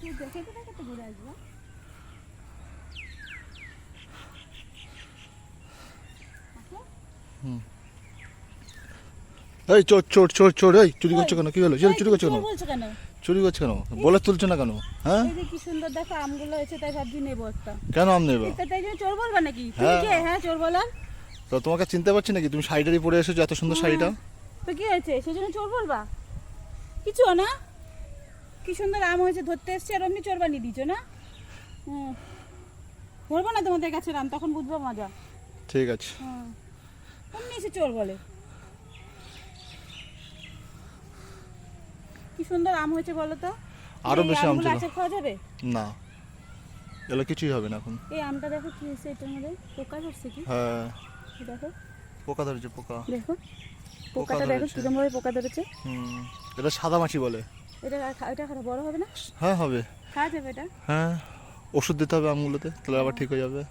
তুই দেখে তো দেখে তো ঘুরে আসব এই চোর চোর চোর চোর এই চুরি করছ কেন? কি হলো? চুরি চুরি করছ কেন? চোর করছ কেন? বলে তুলছো না কেন? হ্যাঁ? কি সুন্দর দেখো আমগুলো হয়েছে তাই ভাবছি নেব একটা। কেন আম নেবে? তাই জন্য চোর বলবা নাকি? তুমি হ্যাঁ। কে? হ্যাঁ চোর বলার তো তোমাকে চিনতে পারছি নাকি? তুমি শাড়িটারি পরে এসেছ এত সুন্দর শাড়িটা। তো কি হয়েছে? সেজন্য চোর বলবা? কিছু না? কি সুন্দর আম হয়েছে ধরতে এসছে আর অমনি চোর বানিয়ে দিচ্ছ না? হুম ধরবো না তোমাদের কাছে আম তখন বুঝব মজা। ঠিক আছে। হ্যাঁ অমনি এসে চোর বলে। কি সুন্দর আম হয়েছে বলো তো? আরও বেশি আম ছিল। খাওয়া যাবে? না। এগুলো কিছুই হবে না এখন। এই আমটা দেখো কি হয়েছে এটার মধ্যে পোকা ধরছে কি? হ্যাঁ। দেখো। পোকা ধরেছে পোকা। দেখো। পোকা পোকাটা দেখো ধরেছে। কিরম ভাবে পোকা ধরেছে। হুম এটা সাদা মাছি বলে। এটা এটা খারাপ বড় হবে না? হ্যাঁ হবে। খাওয়া যাবে এটা? হ্যাঁ ওষুধ দিতে হবে আমগুলোতে তাহলে আবার ঠিক হয়ে যাবে।